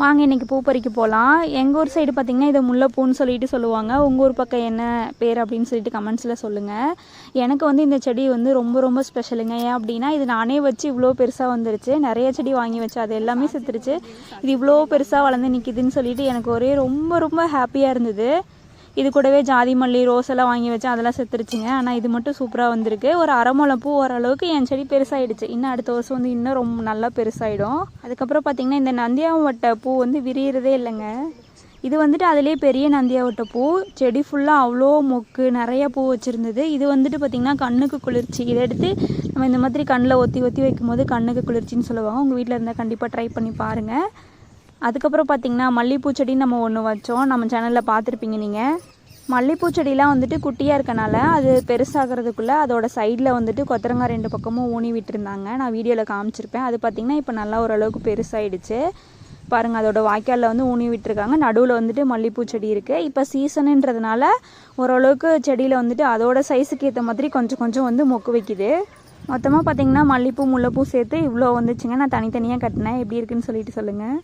வாங்க இன்னைக்கு பூ பறிக்க போகலாம் எங்கள் ஊர் சைடு பார்த்திங்கன்னா இதை முல்லைப்பூன்னு சொல்லிட்டு சொல்லுவாங்க. உங்கள் ஊர் பக்கம் என்ன பேர் அப்படின்னு சொல்லிட்டு கமெண்ட்ஸில் சொல்லுங்கள் எனக்கு வந்து இந்த செடி வந்து ரொம்ப ரொம்ப ஸ்பெஷலுங்க ஏன் அப்படின்னா இது நானே வச்சு இவ்வளோ பெருசாக வந்துருச்சு. நிறைய செடி வாங்கி வச்சு அது எல்லாமே செத்துருச்சு. இது இவ்வளோ பெருசாக வளர்ந்து நிற்கிதுன்னு சொல்லிட்டு எனக்கு ஒரே ரொம்ப ரொம்ப ஹாப்பியாக இருந்தது. இது கூடவே ஜாதி மல்லி ரோஸ் எல்லாம் வாங்கி வச்சேன் அதெல்லாம் செத்துருச்சுங்க. ஆனால் இது மட்டும் சூப்பராக வந்திருக்கு. ஒரு அரை முளம் பூ ஓரளவுக்கு என் செடி பெருசாகிடுச்சு இன்னும் அடுத்த வருஷம் வந்து இன்னும் ரொம்ப நல்லா பெருசாகிடும் அதுக்கப்புறம் பார்த்திங்கன்னா இந்த நந்தியாவட்ட பூ வந்து விரியறதே இல்லைங்க. இது வந்துட்டு அதிலே பெரிய நந்தியாவட்ட பூ. செடி ஃபுல்லாக அவ்வளோ மொக்கு நிறைய பூ வச்சுருந்தது. இது வந்துட்டு பார்த்திங்கன்னா கண்ணுக்கு குளிர்ச்சி. இதை எடுத்து நம்ம இந்த மாதிரி கண்ணில் ஒத்தி ஒத்தி வைக்கும்போது கண்ணுக்கு குளிர்ச்சின்னு சொல்லுவாங்க. உங்கள் வீட்டில் இருந்தால் கண்டிப்பாக ட்ரை பண்ணி பாருங்கள் அதுக்கப்புறம் பார்த்திங்கன்னா மல்லிகைப்பூ செடி நம்ம ஒன்று வச்சோம். நம்ம சேனலில் பார்த்துருப்பீங்க நீங்கள் மல்லிகைப்பூ செடிலாம் வந்துட்டு குட்டியாக இருக்கனால அது பெருசாகிறதுக்குள்ளே அதோட சைடில் வந்துட்டு கொத்தரங்காய் ரெண்டு பக்கமும் ஊனி விட்டுருந்தாங்க. நான் வீடியோவில் காமிச்சிருப்பேன். அது பார்த்திங்கன்னா இப்போ நல்லா ஓரளவுக்கு பெருசாகிடுச்சு பாருங்கள் அதோட வாய்க்காலில் வந்து ஊனி விட்டுருக்காங்க. நடுவில் வந்துட்டு மல்லிகைப்பூ செடி இருக்குது இப்போ சீசனுன்றதுனால ஓரளவுக்கு செடியில் வந்துட்டு அதோட சைஸுக்கு ஏற்ற மாதிரி கொஞ்சம் கொஞ்சம் வந்து மொக்கு வைக்குது. மொத்தமாக பார்த்தீங்கன்னா மல்லிகைப்பூ முல்லைப்பூ சேர்த்து இவ்வளோ வந்துச்சுங்க. நான் தனித்தனியாக கட்டினேன். எப்படி இருக்குன்னு சொல்லிட்டு சொல்லுங்கள்